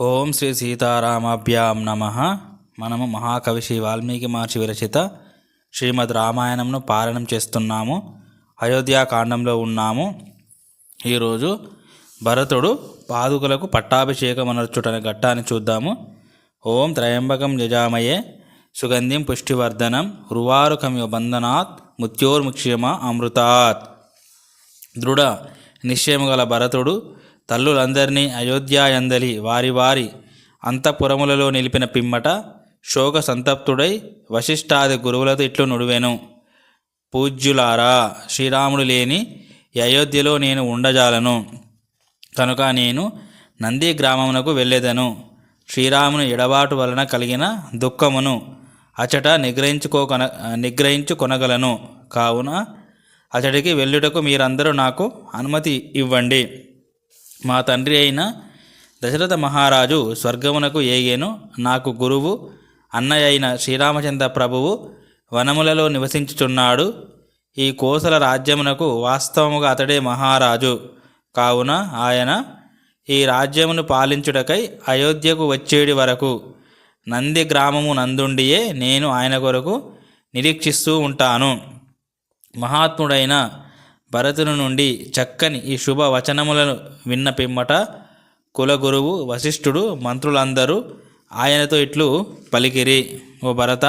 ఓం శ్రీ సీతారామాభ్యాం నమ. మనము మహాకవి శ్రీ వాల్మీకి మహర్షి విరచిత శ్రీమద్ రామాయణంను పారాయణం చేస్తున్నాము. అయోధ్యాకాండంలో ఉన్నాము. ఈరోజు భరతుడు పాదుకులకు పట్టాభిషేకం అనర్చుటనే ఘట్టాన్ని చూద్దాము. ఓం త్రయంబకం యజామయే. సుగంధిం పుష్టివర్ధనం. రువారుకమివ బంధనాత్. ముత్యోర్ముక్ష్యమ అమృతాత్. దృఢ నిశ్చయము గల భరతుడు తల్లులందరినీ అయోధ్యాయందలి వారి వారి అంతఃపురములలో నిలిపిన పిమ్మట శోక సంతప్తుడై వశిష్ఠాది గురువులతో ఇట్లు నుడివెను. పూజ్యులారా శ్రీరాముడు లేని అయోధ్యలో నేను ఉండజాలను. కనుక నేను నంది గ్రామమునకు వెళ్ళేదను. శ్రీరాముని ఎడబాటు వలన కలిగిన దుఃఖమును అచట నిగ్రహించుకోకన నిగ్రహించుకొనగలను. కావున అతడికి వెళ్ళుటకు మీరందరూ నాకు అనుమతి ఇవ్వండి. మా తండ్రి అయిన దశరథ మహారాజు స్వర్గమునకు ఏగేను. నాకు గురువు అన్నయ్య అయిన శ్రీరామచంద్ర ప్రభువు వనములలో నివసించుచున్నాడు. ఈ కోసల రాజ్యమునకు వాస్తవముగా అతడే మహారాజు. కావున ఆయన ఈ రాజ్యమును పాలించుటకై అయోధ్యకు వచ్చేడి వరకు నంది గ్రామము నందుండియే నేను ఆయన కొరకు నిరీక్షిస్తూ ఉంటాను. మహాత్ముడైన భరతుని నుండి చక్కని ఈ శుభ వచనములను విన్న పిమ్మట కులగురువు వశిష్ఠుడు మంత్రులందరూ ఆయనతో ఇట్లు పలికిరి. ఓ భరత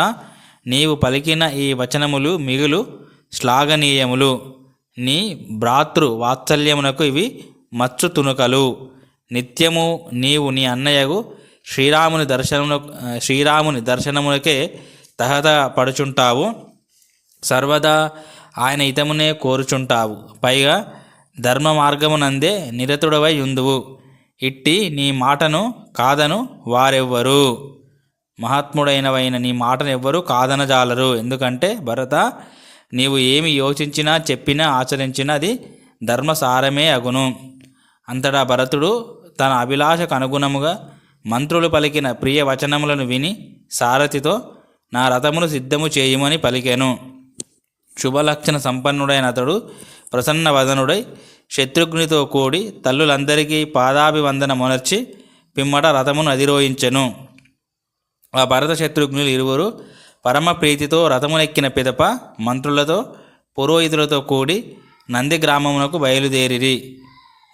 నీవు పలికిన ఈ వచనములు మిగులు శ్లాఘనీయములు. నీ భ్రాతృ వాత్సల్యమునకు ఇవి మచ్చు తునుకలు. నిత్యము నీవు నీ అన్నయ్యకు శ్రీరాముని దర్శనము శ్రీరాముని దర్శనమునకే తహత పడుచుంటావు. సర్వదా ఆయన హితమునే కోరుచుంటావు. పైగా ధర్మ మార్గమునందే నిరతుడవై ఉందువు. ఇట్టి నీ మాటను కాదను వారెవ్వరు. మహాత్ముడైనవైన నీ మాటను ఎవ్వరూ కాదనజాలరు. ఎందుకంటే భరత నీవు ఏమి యోచించినా చెప్పినా ఆచరించినా అది ధర్మసారమే అగును. అంతటా భరతుడు తన అభిలాషకు అనుగుణముగా మంత్రులు పలికిన ప్రియ వచనములను విని సారథితో నా రథమును సిద్ధము చేయుమని పలికెను. శుభలక్షణ సంపన్నుడైన అతడు ప్రసన్న వదనుడై శత్రుఘ్నితో కూడి తల్లులందరికీ పాదాభివందన పాదాభివందనమునర్చి పిమ్మట రథమును అధిరోహించెను. ఆ భరత శత్రుఘ్నులు ఇరువురు పరమ ప్రీతితో రథమునెక్కిన పిదప మంత్రులతో పురోహితులతో కూడి నంది గ్రామమునకు బయలుదేరిరి.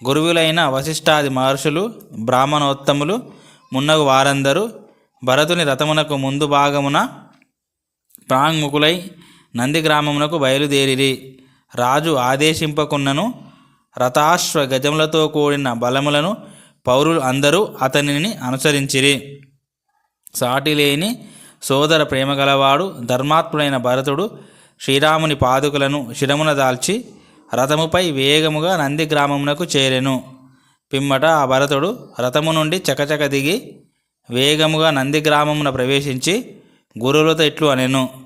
గురువులైన వశిష్ఠాది మహర్షులు బ్రాహ్మణోత్తములు మున్నగు వారందరూ భరతుని రథమునకు ముందు భాగమున ప్రాంగుకులై నంది గ్రామమునకు బయలుదేరిరి. రాజు ఆదేశింపకున్నను రథాశ్వ గజములతో కూడిన బలములను పౌరులు అందరూ అతనిని అనుసరించిరి. సాటిలేని సోదర ప్రేమ గలవాడు ధర్మాత్ముడైన భరతుడు శ్రీరాముని పాదుకులను శిరమున దాల్చి రథముపై వేగముగా నంది గ్రామమునకు చేరెను. పిమ్మట ఆ భరతుడు రథము నుండి చకచక దిగి వేగముగా నంది గ్రామమున ప్రవేశించి గురువులతో ఇట్లు అనెను.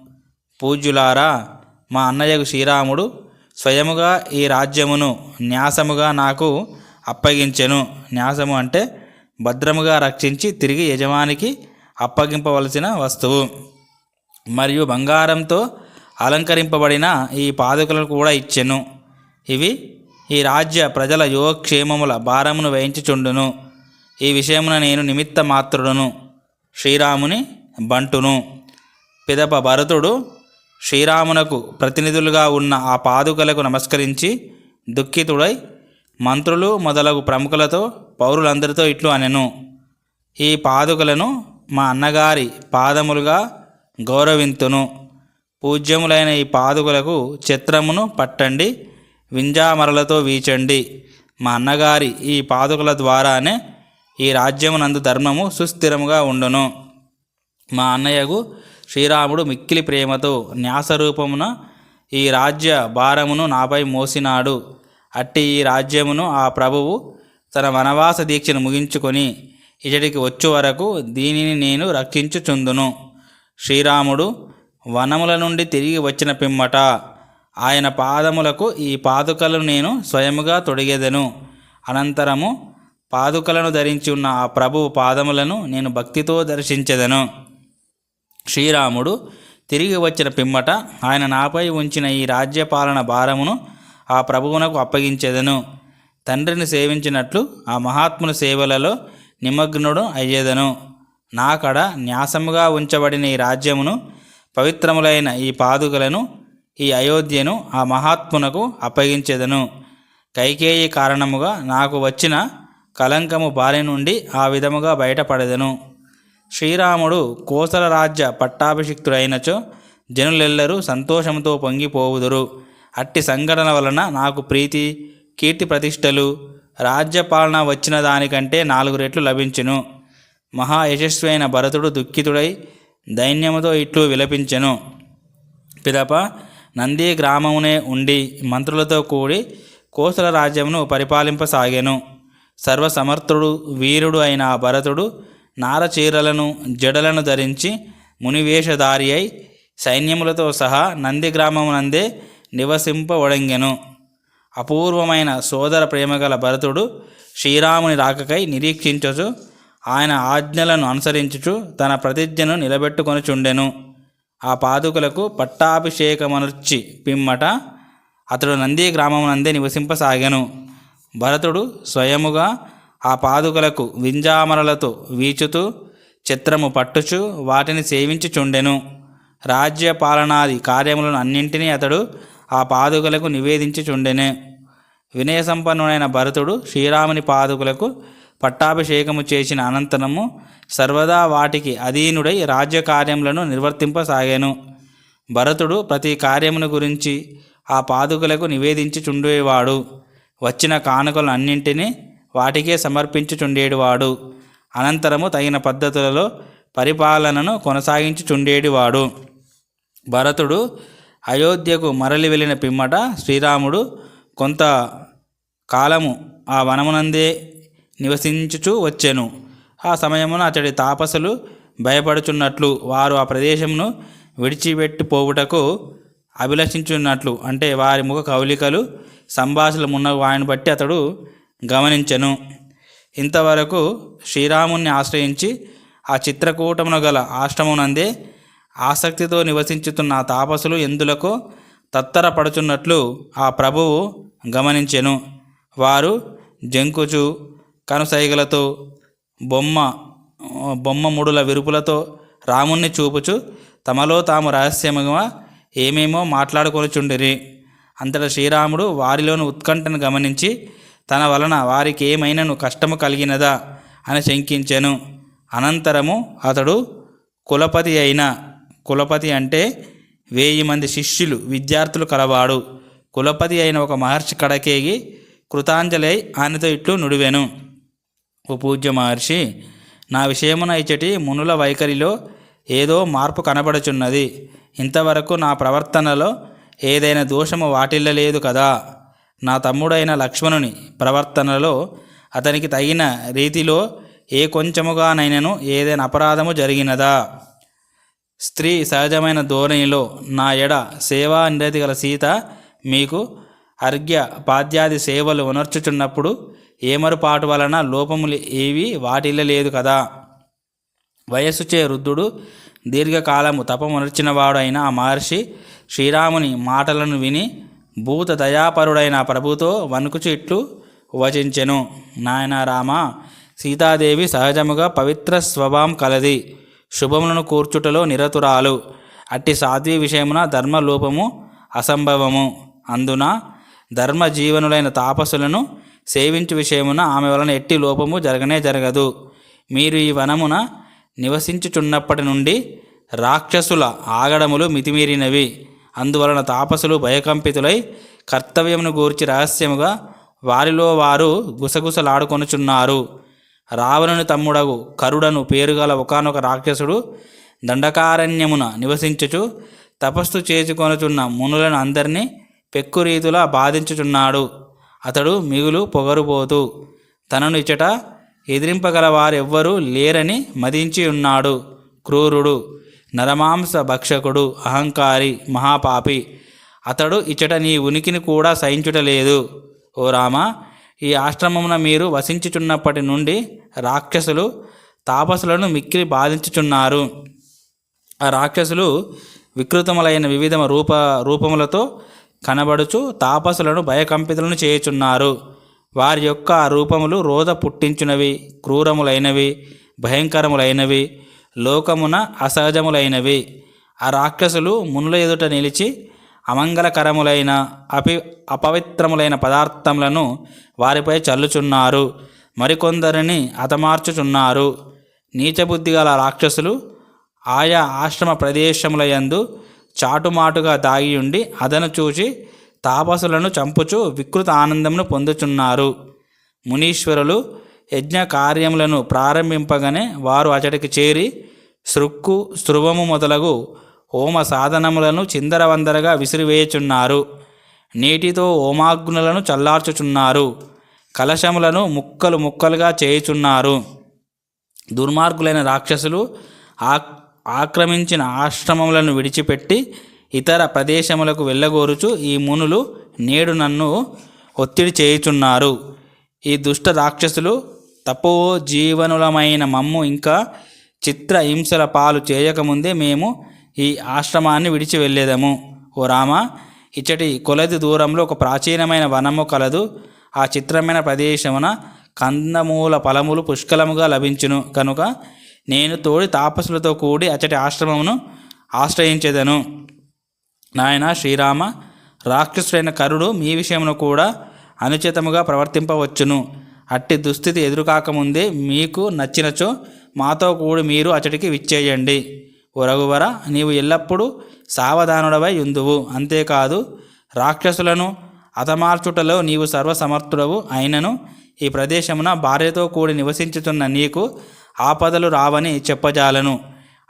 పూజ్యులారా మా అన్నయ్యకు శ్రీరాముడు స్వయముగా ఈ రాజ్యమును న్యాసముగా నాకు అప్పగించెను. న్యాసము అంటే భద్రముగా రక్షించి తిరిగి యజమానికి అప్పగింపవలసిన వస్తువు. మరియు బంగారంతో అలంకరింపబడిన ఈ పాదుకలను కూడా ఇచ్చెను. ఇవి ఈ రాజ్య ప్రజల యోగక్షేమముల భారమును వహించుచుండును ఈ విషయమున నేను నిమిత్త మాత్రుడును శ్రీరాముని బంటును. పిదప భరతుడు శ్రీరామునకు ప్రతినిధులుగా ఉన్న ఆ పాదుకలకు నమస్కరించి దుఃఖితుడై మంత్రులు మొదలగు ప్రముఖులతో పౌరులందరితో ఇట్లు అనెను. ఈ పాదుకలను మా అన్నగారి పాదములుగా గౌరవింతును. పూజ్యములైన ఈ పాదుకలకు చిత్రమును పట్టండి వింజామరలతో వీచండి. మా అన్నగారి ఈ పాదుకల ద్వారానే ఈ రాజ్యమునందు ధర్మము సుస్థిరముగా ఉండును. మా అన్నయ్యకు శ్రీరాముడు మిక్కిలి ప్రేమతో న్యాసరూపమున ఈ రాజ్య భారమును నాపై మోసినాడు. అట్టి ఈ రాజ్యమును ఆ ప్రభువు తన వనవాస దీక్షను ముగించుకొని ఇతడికి వచ్చు వరకు దీనిని నేను రక్షించుచుందును. శ్రీరాముడు వనముల నుండి తిరిగి వచ్చిన పిమ్మట ఆయన పాదములకు ఈ పాదుకలను నేను స్వయముగా తొడిగెదను. అనంతరము పాదుకలను ధరించి ఉన్న ఆ ప్రభువు పాదములను నేను భక్తితో దర్శించెదను. శ్రీరాముడు తిరిగి వచ్చిన పిమ్మట ఆయన నాపై ఉంచిన ఈ రాజ్యపాలన భారమును ఆ ప్రభువునకు అప్పగించేదను. తండ్రిని సేవించినట్లు ఆ మహాత్ముని సేవలలో నిమగ్నుడు అయ్యేదను. నాకడ న్యాసముగా ఉంచబడిన ఈ రాజ్యమును పవిత్రములైన ఈ పాదుకలను ఈ అయోధ్యను ఆ మహాత్మునకు అప్పగించెదను. కైకేయి కారణముగా నాకు వచ్చిన కలంకము బారి నుండి ఆ విధముగా బయటపడెదను. శ్రీరాముడు కోసల రాజ్య పట్టాభిషిక్తుడైనచో జనులెల్లరూ సంతోషంతో పొంగిపోవుదురు. అట్టి సంఘటన వలన నాకు ప్రీతి కీర్తి ప్రతిష్టలు రాజ్యపాలన వచ్చిన దానికంటే నాలుగు రెట్లు లభించెను. మహా యశస్వైన భరతుడు దుఃఖితుడై దైన్యముతో ఇట్లు విలపించెను. పిదప నంది గ్రామమునే ఉండి మంత్రులతో కూడి కోసల రాజ్యమును పరిపాలింపసాగాను. సర్వసమర్థుడు వీరుడు అయిన ఆ భరతుడు నారచీరలను జడలను ధరించి మునివేషధారి అయి సైన్యములతో సహా నంది గ్రామమునందే నివసింపవడంగెను అపూర్వమైన సోదర ప్రేమగల భరతుడు శ్రీరాముని రాకకై నిరీక్షించుచు ఆయన ఆజ్ఞలను అనుసరించుచు తన ప్రతిజ్ఞను నిలబెట్టుకొనుచుండెను. ఆ పాదుకులకు పట్టాభిషేకమనుర్చి పిమ్మట అతడు నంది గ్రామమునందే నివసింపసాగెను. భరతుడు స్వయముగా ఆ పాదుకలకు వింజామరలతో వీచుతూ చిత్రము పట్టుచు వాటిని సేవించుచుండెను. రాజ్య పాలనాది కార్యములను అన్నింటినీ అతడు ఆ పాదుకలకు నివేదించుచుండెను. వినయసంపన్నుడైన భరతుడు శ్రీరాముని పాదుకులకు పట్టాభిషేకము చేసిన అనంతరము సర్వదా వాటికి అధీనుడై రాజ్యకార్యములను నిర్వర్తింపసాగాను. భరతుడు ప్రతి కార్యమును గురించి ఆ పాదుకలకు నివేదించి చుండేవాడు వచ్చిన కానుకలు అన్నింటినీ వాటికే సమర్పించుచుండేటివాడు అనంతరము తగిన పద్ధతులలో పరిపాలనను కొనసాగించుచుండేటివాడు భరతుడు అయోధ్యకు మరలి వెళ్ళిన పిమ్మట శ్రీరాముడు కొంత కాలము ఆ వనమునందే నివసించుచు వచ్చెను. ఆ సమయమున అతడి తాపసులు భయపడుచున్నట్లు వారు ఆ ప్రదేశమును విడిచిపెట్టిపోవుటకు అభిలషించున్నట్లు అంటే వారి ముఖ కవలికలు సంభాషణలు ఉన్న వారిని బట్టి అతడు గమనించెను. ఇంతవరకు శ్రీరాముణ్ణి ఆశ్రయించి ఆ చిత్రకూటమును గల ఆశ్రమమునందే ఆసక్తితో నివసించుతున్న ఆ తాపసులు ఎందులకు తత్తరపడుచున్నట్లు ఆ ప్రభువు గమనించెను. వారు జంకుచు కనుసైగలతో బొమ్మ బొమ్మ ముడుల విరుపులతో రాముణ్ణి చూపుచు తమలో తాము రహస్యముగా ఏమేమో మాట్లాడుకొనిచుండిరి. అంతటా శ్రీరాముడు వారిలోని ఉత్కంఠను గమనించి తన వలన వారికి ఏమైనను కష్టము కలిగినదా? అని శంకించెను. అనంతరము అతడు కులపతి అయిన కులపతి అంటే వెయ్యి మంది శిష్యులు విద్యార్థులు కలవాడు. కులపతి అయిన ఒక మహర్షి కడకేగి కృతాంజలి ఆయనతో ఇట్లు నుడివెను. ఓ పూజ్య మహర్షి నా విషయమున ఇచ్చటి మునుల వైఖరిలో ఏదో మార్పు కనబడుచున్నది. ఇంతవరకు నా ప్రవర్తనలో ఏదైనా దోషము వాటిల్లలేదు కదా? నా తమ్ముడైన లక్ష్మణుని ప్రవర్తనలో అతనికి తగిన రీతిలో ఏ కొంచెముగానైనను ఏదైనా అపరాధము జరిగినదా? స్త్రీ సహజమైన ధోరణిలో నా ఎడ సేవా నిరతి గల సీత మీకు అర్ఘ్య పాద్యాది సేవలు ఉనర్చుచున్నప్పుడు ఏమరుపాటు వలన లోపములు ఏవి వాటిల్లలేదు కదా? వయస్సుచే వృద్ధుడు దీర్ఘకాలము తపమునర్చినవాడైన ఆ మహర్షి శ్రీరాముని మాటలను విని భూత దయాపరుడైన ప్రభుతో వణుకుచు ఇట్లు వచించెను. నాయన రామ సీతాదేవి సహజముగా పవిత్ర స్వభావం కలది. శుభములను కూర్చుటలో నిరతురాలు. అట్టి సాధ్వి విషయమున ధర్మలోపము అసంభవము. అందున ధర్మ జీవనులైన తాపసులను సేవించు విషయమున ఆమె వలన ఎట్టి లోపము జరగనే జరగదు. మీరు ఈ వనమున నివసించుచున్నప్పటి నుండి రాక్షసుల ఆగడములు మితిమీరినవి. అందువలన తాపసులు భయకంపితులై కర్తవ్యమును గూర్చి రహస్యముగా వారిలో వారు గుసగుసలాడుకొనుచున్నారు. రావణుని తమ్ముడగు కరుడను పేరుగల ఒకనొక రాక్షసుడు దండకారణ్యమున నివసించుచు తపస్సు చేసుకొనుచున్న మునులను అందరినీ పెక్కురీతులా బాధించుచున్నాడు. అతడు మిగులు పొగరుపోతూ తనను ఇచ్చట ఎదిరింపగల వారెవ్వరూ లేరని మదించి ఉన్నాడు క్రూరుడు నరమాంస భక్షకుడు అహంకారి మహాపాపి. అతడు ఇచ్చట నీ ఉనికిని కూడా సహించుటలేదు ఓ రామ ఈ ఆశ్రమమున మీరు వసించుచున్నప్పటి నుండి రాక్షసులు తాపసులను మిక్కిలి బాధించుచున్నారు. ఆ రాక్షసులు వికృతములైన వివిధ రూప రూపములతో కనబడుచు తాపసులను భయకంపితులను చేయుచున్నారు. వారి యొక్క రూపములు రోధ పుట్టించునవి క్రూరములైనవి భయంకరములైనవి. లోకమున అసహజములైనవి. ఆ రాక్షసులు మునుల ఎదుట నిలిచి అమంగళకరములైన అపి అపవిత్రములైన పదార్థములను వారిపై చల్లుచున్నారు. మరికొందరిని హతమార్చుచున్నారు. నీచబుద్ధి గల రాక్షసులు ఆయా ఆశ్రమ ప్రదేశములయందు చాటుమాటుగా దాగి ఉండి అదను చూచి తాపసులను చంపుచు వికృత ఆనందమును పొందుచున్నారు. మునీశ్వరులు యజ్ఞ కార్యములను ప్రారంభింపగానే వారు అచటికి చేరి సృక్కు స్రువము మొదలగు హోమ సాధనములను చిందరవందరగా విసిరివేయుచున్నారు. నీటితో హోమాగ్నులను చల్లార్చుచున్నారు. కలశములను ముక్కలు ముక్కలుగా చేయుచున్నారు. దుర్మార్గులైన రాక్షసులు ఆక్రమించిన ఆశ్రమములను విడిచిపెట్టి ఇతర ప్రదేశములకు వెళ్ళగోరుచు ఈ మునులు నేడు నన్ను ఒత్తిడి చేయుచున్నారు. ఈ దుష్ట రాక్షసులు తపో జీవనులమైన మమ్ము ఇంకా చిత్ర హింసల పాలు చేయకముందే మేము ఈ ఆశ్రమాన్ని విడిచి వెళ్ళేదము. ఓ రామ ఇచ్చటి కొలది దూరంలో ఒక ప్రాచీనమైన వనము కలదు. ఆ చిత్రమైన ప్రదేశమున కందమూల ఫలములు పుష్కలముగా లభించును. కనుక నేను తోడి తాపసులతో కూడి అచ్చటి ఆశ్రమమును ఆశ్రయించేదను. నాయన శ్రీరామ రాక్షసుడైన కరుడు మీ విషయమును కూడా అనుచితముగా ప్రవర్తింపవచ్చును. అట్టి దుస్థితి ఎదురుకాకముందే మీకు నచ్చినచో మాతో కూడి మీరు అచటికి విచ్చేయండి. ఓ రఘువర నీవు ఎల్లప్పుడూ సావధానుడవై ఉందువు. అంతేకాదు రాక్షసులను అతమార్చుటలో నీవు సర్వసమర్థుడవు అయినను ఈ ప్రదేశమున భార్యతో కూడి నివసించుతున్న నీకు ఆపదలు రావని చెప్పజాలను.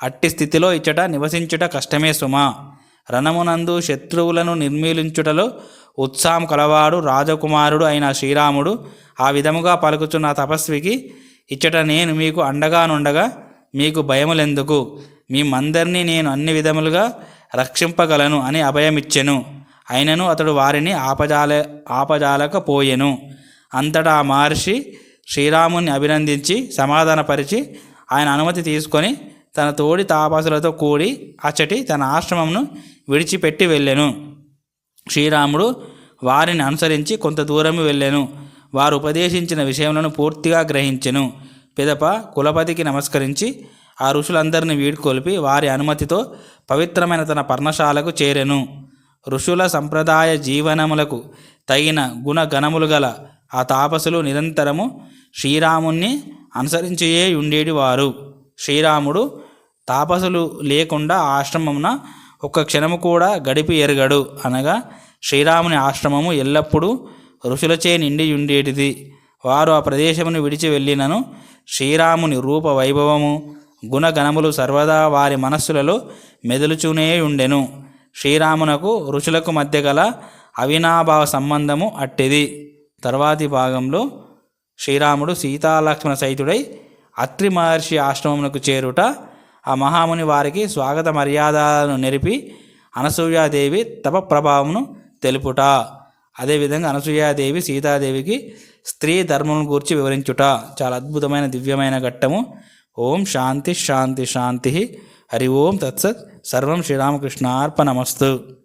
అట్టి స్థితిలో ఇచ్చట నివసించుట కష్టమే సుమా. రణమునందు శత్రువులను నిర్మీలించుటలో ఉత్సాహం కలవాడు రాజకుమారుడు అయిన శ్రీరాముడు ఆ విధముగా పలుకుతున్న తపస్వికి ఇచ్చట నేను మీకు అండగానుండగా మీకు భయములెందుకు? మేమందరినీ నేను అన్ని విధములుగా రక్షింపగలను అని అభయమిచ్చెను. అయినను అతడు వారిని ఆపజాల ఆపజాలకపోయెను. అంతటా ఆ మహర్షి శ్రీరాముని అభినందించి సమాధానపరిచి ఆయన అనుమతి తీసుకొని తన తోడి తాపసులతో కూడి అచ్చటి తన ఆశ్రమంను విడిచిపెట్టి వెళ్ళెను. శ్రీరాముడు వారిని అనుసరించి కొంత దూరం వెళ్ళాను. వారు ఉపదేశించిన విషయములను పూర్తిగా గ్రహించెను. పిదప కులపతికి నమస్కరించి ఆ ఋషులందరినీ వీడ్కొలిపి వారి అనుమతితో పవిత్రమైన తన పర్ణశాలకు చేరెను. ఋషుల సంప్రదాయ జీవనములకు తగిన గుణగణములు గల ఆ తాపసులు నిరంతరము శ్రీరాముణ్ణి అనుసరించియే ఉండేటి వారు. శ్రీరాముడు తాపసులు లేకుండా ఆశ్రమమున ఒక్క క్షణము కూడా గడిపి ఎరగడు అనగా శ్రీరాముని ఆశ్రమము ఎల్లప్పుడూ ఋషులచే నిండి ఉండేటిది వారు ఆ ప్రదేశమును విడిచి వెళ్ళినను. శ్రీరాముని రూప వైభవము గుణగణములు సర్వదా వారి మనస్సులలో మెదులుచూనే ఉండెను శ్రీరామునకు ఋషులకు మధ్య గల అవినాభావ సంబంధము అట్టిది. తర్వాతి భాగంలో శ్రీరాముడు సీతాలక్ష్మణ సైతుడై అత్రి మహర్షి ఆశ్రమమునకు చేరుట. ఆ మహాముని వారికి స్వాగత మర్యాదలను నెరిపి అనసూయాదేవి తప ప్రభావమును తెలుపుట. అదేవిధంగా అనసూయాదేవి సీతాదేవికి స్త్రీ ధర్మం గురించి వివరించుట. చాలా అద్భుతమైన దివ్యమైన ఘట్టము. ఓం శాంతి శాంతి శాంతి. హరి ఓం తత్సత్. సర్వం శ్రీరామకృష్ణార్పణమస్తు.